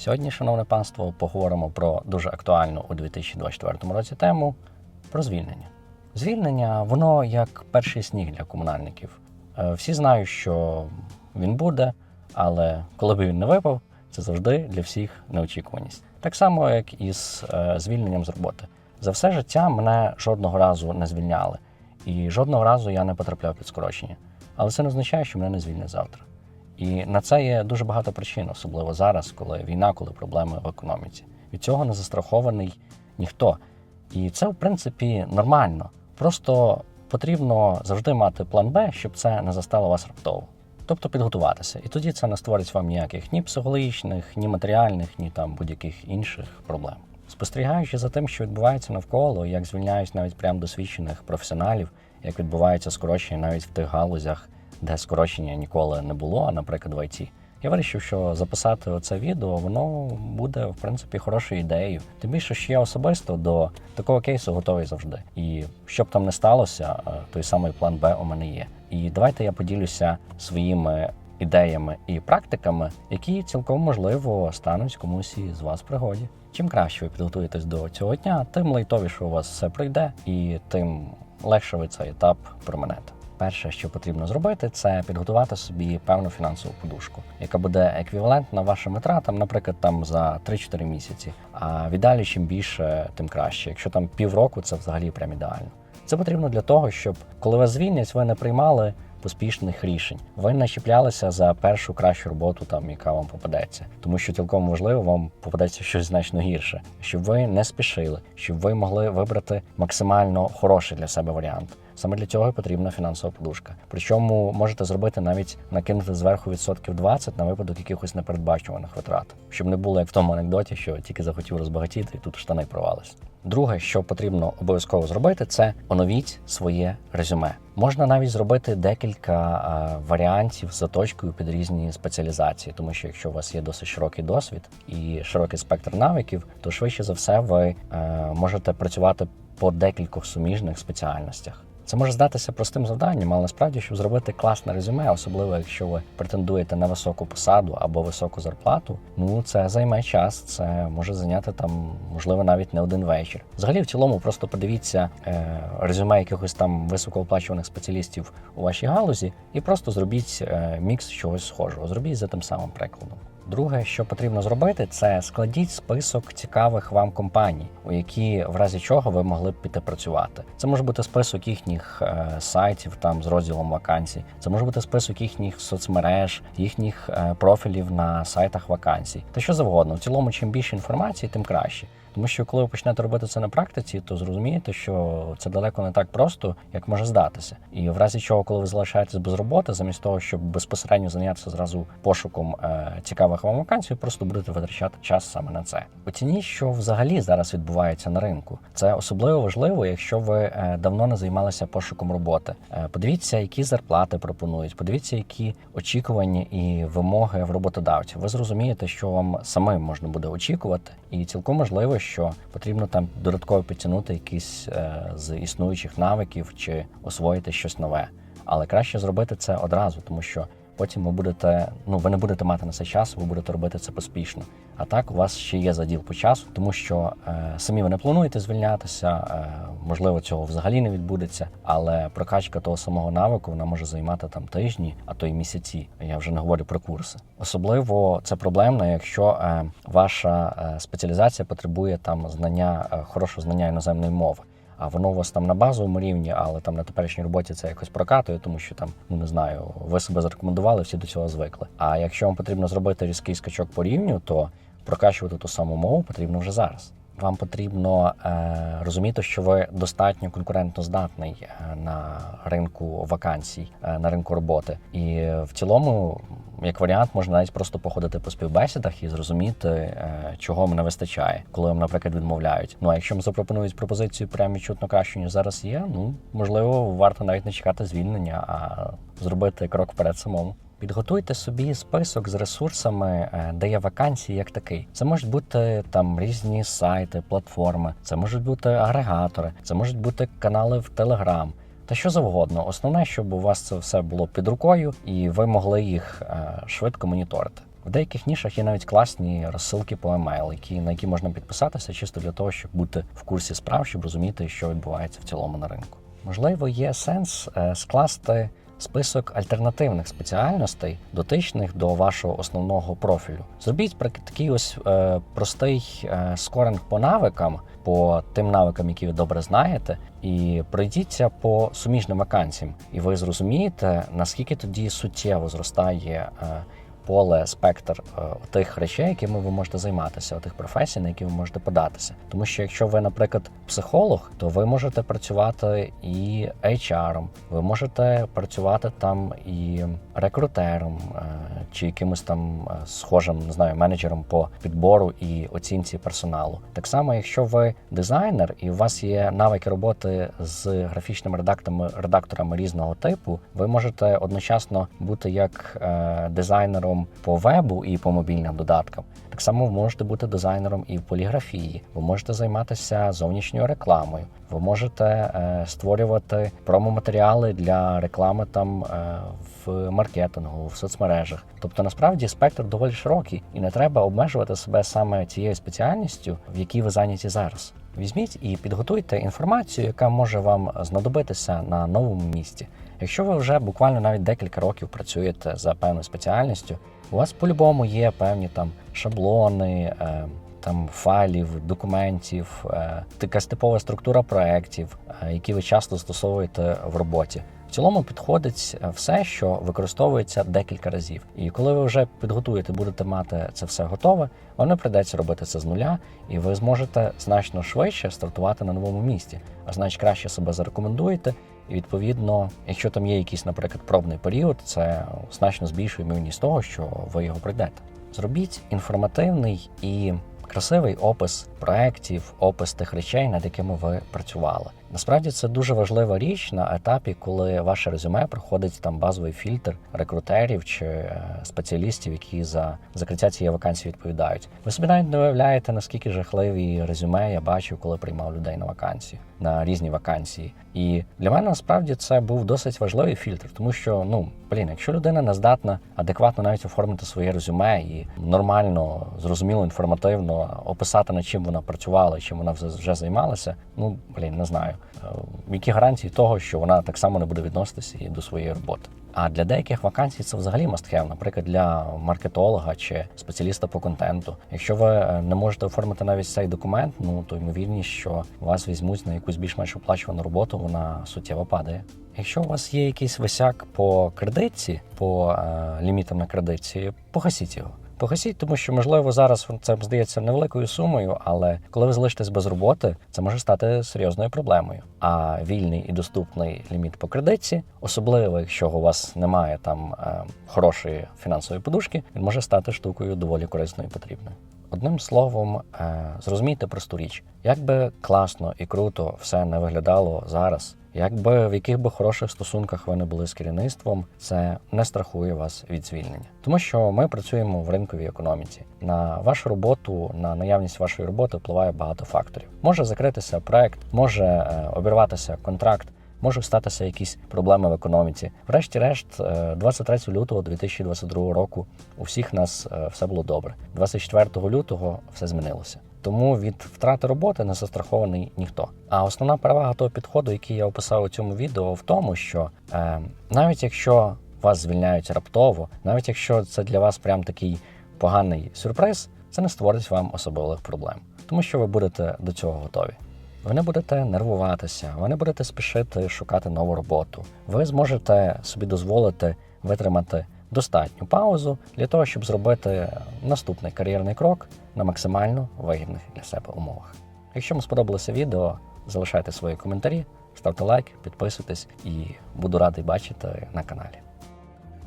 Сьогодні, шановне панство, поговоримо про дуже актуальну у 2024 році тему про звільнення. Звільнення воно як перший сніг для комунальників. Е, Всі знають, що він буде, але коли би він не випав, це завжди для всіх неочікуваність. Так само, як і з е, звільненням з роботи. За все життя мене жодного разу не звільняли, і жодного разу я не потрапляв під скорочення. Але це не означає, що мене не звільнять завтра. І на це є дуже багато причин, особливо зараз, коли війна, коли проблеми в економіці. Від цього не застрахований ніхто. І це, в принципі, нормально. Просто потрібно завжди мати план Б, щоб це не застало вас раптово. Тобто підготуватися. І тоді це не створить вам ніяких ні психологічних, ні матеріальних, ні там будь-яких інших проблем. Спостерігаючи за тим, що відбувається навколо, як звільняють навіть прям досвідчених професіоналів, як відбувається скорочення навіть в тих галузях, де скорочення ніколи не було, а наприклад, в ІТ. Я вирішив, що записати оце відео воно буде в принципі хорошою ідеєю. Тим більше що я особисто до такого кейсу готовий завжди. І щоб там не сталося, той самий план Б у мене є. І давайте я поділюся своїми ідеями і практиками, які цілком можливо стануть комусь із вас в пригоді. Чим краще ви підготуєтесь до цього дня, тим лайтовіше у вас все пройде, і тим легше ви цей етап проминете. Перше, що потрібно зробити, це підготувати собі певну фінансову подушку, яка буде еквівалентна вашим витратам, наприклад, там за 3-4 місяці. А віддалі, чим більше, тим краще. Якщо там півроку, це взагалі прям ідеально. Це потрібно для того, щоб коли вас звільнять, ви не приймали поспішних рішень. Ви не чіплялися за першу кращу роботу, там яка вам попадеться, тому що цілком можливо вам попадеться щось значно гірше, щоб ви не спішили, щоб ви могли вибрати максимально хороший для себе варіант. Саме для цього і потрібна фінансова подушка. Причому можете зробити навіть накинути зверху відсотків 20 на випадок якихось непередбачуваних витрат, щоб не було як в тому анекдоті, що тільки захотів розбагатіти, і тут штани провались. Друге, що потрібно обов'язково зробити, це оновіть своє резюме. Можна навіть зробити декілька е, варіантів з заточкою під різні спеціалізації, тому що якщо у вас є досить широкий досвід і широкий спектр навиків, то швидше за все ви е, можете працювати по декількох суміжних спеціальностях. Це може здатися простим завданням, але насправді, щоб зробити класне резюме, особливо якщо ви претендуєте на високу посаду або високу зарплату, ну це займе час, це може зайняти там, можливо, навіть не один вечір. Взагалі, в цілому, просто подивіться е, резюме якихось там високооплачуваних спеціалістів у вашій галузі, і просто зробіть е, мікс чогось схожого. Зробіть за тим самим прикладом. Друге, що потрібно зробити, це складіть список цікавих вам компаній, у які в разі чого ви могли б піти працювати. Це може бути список їхніх е, сайтів там з розділом вакансій. Це може бути список їхніх соцмереж, їхніх е, профілів на сайтах вакансій. Та що завгодно. В цілому, чим більше інформації, тим краще. Тому що коли ви почнете робити це на практиці, то зрозумієте, що це далеко не так просто, як може здатися. І в разі чого, коли ви залишаєтесь без роботи, замість того, щоб безпосередньо зайнятися зразу пошуком е, цікавих вам вакансій, просто будете витрачати час саме на це. Оцініть, що взагалі зараз відбувається на ринку. Це особливо важливо, якщо ви е, давно не займалися пошуком роботи. Е, подивіться, які зарплати пропонують, подивіться, які очікування і вимоги в роботодавців. Ви зрозумієте, що вам самим можна буде очікувати, і цілком можливо, що потрібно там додатково підтягнути якісь е, з існуючих навиків чи освоїти щось нове. Але краще зробити це одразу, тому що потім ви будете, ну ви не будете мати на це час, ви будете робити це поспішно. А так у вас ще є заділ по часу, тому що е, самі ви не плануєте звільнятися, е, можливо, цього взагалі не відбудеться. Але прокачка того самого навику вона може займати там тижні, а то й місяці. Я вже не говорю про курси. Особливо це проблемно, якщо е, ваша е, спеціалізація потребує там знання е, хорошого знання іноземної мови. А воно у вас там на базовому рівні, але там на теперішній роботі це якось прокатує, тому що там, ну не знаю, ви себе зарекомендували, всі до цього звикли. А якщо вам потрібно зробити різкий скачок по рівню, то прокачувати ту саму мову потрібно вже зараз. Вам потрібно е, розуміти, що ви достатньо конкурентно здатний е, на ринку вакансій, е, на ринку роботи. І в цілому, як варіант, можна навіть просто походити по співбесідах і зрозуміти, чого вам не вистачає, коли вам, наприклад, відмовляють. Ну а якщо вам запропонують пропозицію прямо чутно кращу, ніж зараз є, ну можливо, варто навіть не чекати звільнення, а зробити крок вперед самому. Підготуйте собі список з ресурсами, е, де є вакансії, як такий. Це можуть бути там різні сайти, платформи, це можуть бути агрегатори, це можуть бути канали в Телеграм. Та що завгодно. Основне, щоб у вас це все було під рукою, і ви могли їх е, швидко моніторити. В деяких нішах є навіть класні розсилки по емейл, які, на які можна підписатися чисто для того, щоб бути в курсі справ, щоб розуміти, що відбувається в цілому на ринку. Можливо, є сенс е, скласти список альтернативних спеціальностей, дотичних до вашого основного профілю. Зробіть такий ось е, простий е, скоринг по навикам, по тим навикам, які ви добре знаєте, і пройдіться по суміжним вакансіям, і ви зрозумієте, наскільки тоді суттєво зростає. е, Поле, спектр е, тих речей, якими ви можете займатися, тих професій, на які ви можете податися. Тому що якщо ви, наприклад, психолог, то ви можете працювати і HR, ви можете працювати там і рекрутером, е, чи якимось там е, схожим, не знаю, менеджером по підбору і оцінці персоналу. Так само, якщо ви дизайнер і у вас є навики роботи з графічними редакторами, редакторами різного типу, ви можете одночасно бути як е, дизайнером по вебу і по мобільним додаткам. Так само ви можете бути дизайнером і в поліграфії. Ви можете займатися зовнішньою рекламою. Ви можете е, створювати промо-матеріали для реклами там е, в маркетингу, в соцмережах. Тобто, насправді спектр доволі широкий, і не треба обмежувати себе саме цією спеціальністю, в якій ви зайняті зараз. Візьміть і підготуйте інформацію, яка може вам знадобитися на новому місці. Якщо ви вже буквально навіть декілька років працюєте за певною спеціальністю, у вас по-любому є певні там шаблони. Там файлів, документів, е, якась типова структура проєктів, е, які ви часто застосовуєте в роботі. В цілому підходить е, все, що використовується декілька разів. І коли ви вже підготуєте, будете мати це все готове, вам не прийдеться робити це з нуля, і ви зможете значно швидше стартувати на новому місці, а значить краще себе зарекомендуєте. І відповідно, якщо там є якийсь, наприклад, пробний період, це значно збільшує ймовірність того, що ви його пройдете. Зробіть інформативний і красивий опис проєктів, опис тих речей, над якими ви працювали. Насправді це дуже важлива річ на етапі, коли ваше резюме проходить там базовий фільтр рекрутерів чи е, спеціалістів, які за закриття цієї вакансії відповідають. Ви собі навіть не уявляєте, наскільки жахливі резюме я бачив, коли приймав людей на вакансії на різні вакансії. І для мене насправді це був досить важливий фільтр, тому що ну блін, якщо людина не здатна адекватно навіть оформити своє резюме і нормально, зрозуміло, інформативно описати над чим вона працювала, чим вона вже займалася, ну блін, не знаю. Е, Які гарантії того, що вона так само не буде відноситися і до своєї роботи. А для деяких вакансій це взагалі must-have, наприклад, для маркетолога чи спеціаліста по контенту. Якщо ви е, не можете оформити навіть цей документ, ну то ймовірність, що вас візьмуть на якусь більш-менш оплачувану роботу, вона суттєво падає. Якщо у вас є якийсь висяк по кредитці, по е, лімітам на кредитці, погасіть його. Погасіть, тому що можливо зараз це здається невеликою сумою, але коли ви залишитесь без роботи, це може стати серйозною проблемою. А вільний і доступний ліміт по кредитці, особливо якщо у вас немає там е, хорошої фінансової подушки, він може стати штукою доволі корисною і потрібною. Одним словом, е, зрозумійте просту річ, як би класно і круто все не виглядало зараз, якби в яких би хороших стосунках ви не були з керівництвом, це не страхує вас від звільнення, тому що ми працюємо в ринковій економіці. На вашу роботу, на наявність вашої роботи впливає багато факторів. Може закритися проект, може е, обірватися контракт. Можуть статися якісь проблеми в економіці. Врешті-решт, е, 23 лютого 2022 року у всіх нас е, все було добре. 24 лютого все змінилося. Тому від втрати роботи не застрахований ніхто. А основна перевага того підходу, який я описав у цьому відео, в тому, що е, навіть якщо вас звільняють раптово, навіть якщо це для вас прям такий поганий сюрприз, це не створить вам особливих проблем, тому що ви будете до цього готові. Ви не будете нервуватися, ви не будете спішити шукати нову роботу. Ви зможете собі дозволити витримати достатню паузу для того, щоб зробити наступний кар'єрний крок на максимально вигідних для себе умовах. Якщо вам сподобалося відео, залишайте свої коментарі, ставте лайк, підписуйтесь і буду радий бачити на каналі.